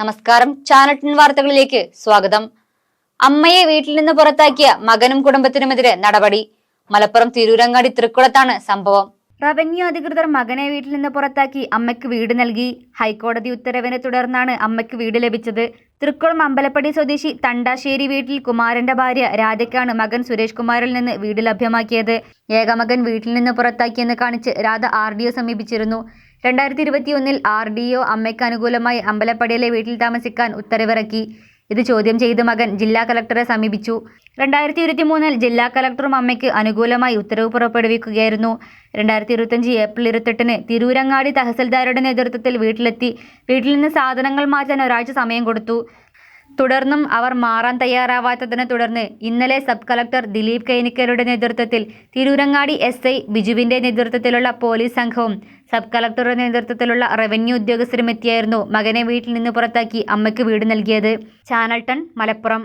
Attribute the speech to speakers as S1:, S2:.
S1: നമസ്കാരം. ചാനട്ടിൻ വാർത്തകളിലേക്ക് സ്വാഗതം. അമ്മയെ വീട്ടിൽ നിന്ന് പുറത്താക്കിയ മകനും കുടുംബത്തിനുമെതിരെ നടപടി. മലപ്പുറം തിരൂരങ്ങാടി തൃക്കുളത്താണ് സംഭവം. റവന്യൂ അധികൃതർ മകനെ വീട്ടിൽ നിന്ന് പുറത്താക്കി അമ്മയ്ക്ക് വീട് നൽകി. ഹൈക്കോടതി ഉത്തരവിനെ തുടർന്നാണ് അമ്മയ്ക്ക് വീട് ലഭിച്ചത്. തൃക്കുളം അമ്പലപ്പടി സ്വദേശി തണ്ടാശ്ശേരി വീട്ടിൽ കുമാരന്റെ ഭാര്യ രാധയ്ക്കാണ് മകൻ സുരേഷ് കുമാറിൽ നിന്ന് വീട് ലഭ്യമാക്കിയത്. ഏകമകൻ വീട്ടിൽ നിന്ന് പുറത്താക്കിയെന്ന് കാണിച്ച് രാധ ആർ ഡി ഒ സമീപിച്ചിരുന്നു. രണ്ടായിരത്തി ഇരുപത്തിയൊന്നിൽ ആർ ഡി ഒ അമ്മയ്ക്ക് അനുകൂലമായി അമ്പലപ്പടിയിലെ വീട്ടിൽ താമസിക്കാൻ ഉത്തരവിറക്കി. ഇത് ചോദ്യം ചെയ്ത് മകൻ ജില്ലാ കലക്ടറെ സമീപിച്ചു. രണ്ടായിരത്തി ഇരുപത്തി മൂന്നിൽ ജില്ലാ കലക്ടറും അമ്മയ്ക്ക് അനുകൂലമായി ഉത്തരവ് പുറപ്പെടുവിക്കുകയായിരുന്നു. രണ്ടായിരത്തി ഇരുപത്തഞ്ച് ഏപ്രിൽ ഇരുപത്തെട്ടിന് തിരൂരങ്ങാടി തഹസിൽദാരുടെ നേതൃത്വത്തിൽ വീട്ടിലെത്തി. വീട്ടിൽ നിന്ന് സാധനങ്ങൾ മാറ്റാൻ ഒരാഴ്ച സമയം കൊടുത്തു. തുടർന്നും അവർ മാറാൻ തയ്യാറാവാത്തതിനെ തുടർന്ന് ഇന്നലെ സബ് കളക്ടർ ദിലീപ് കൈനിക്കരുടെ നേതൃത്വത്തിൽ തിരൂരങ്ങാടി എസ് ഐ ബിജുവിന്റെ നേതൃത്വത്തിലുള്ള പോലീസ് സംഘവും സബ് കളക്ടറുടെ നേതൃത്വത്തിലുള്ള റവന്യൂ ഉദ്യോഗസ്ഥരും എത്തിയായിരുന്നു മകനെ വീട്ടിൽ നിന്ന് പുറത്താക്കി അമ്മയ്ക്ക് വീട് നൽകിയത്. Channel ton Malappuram.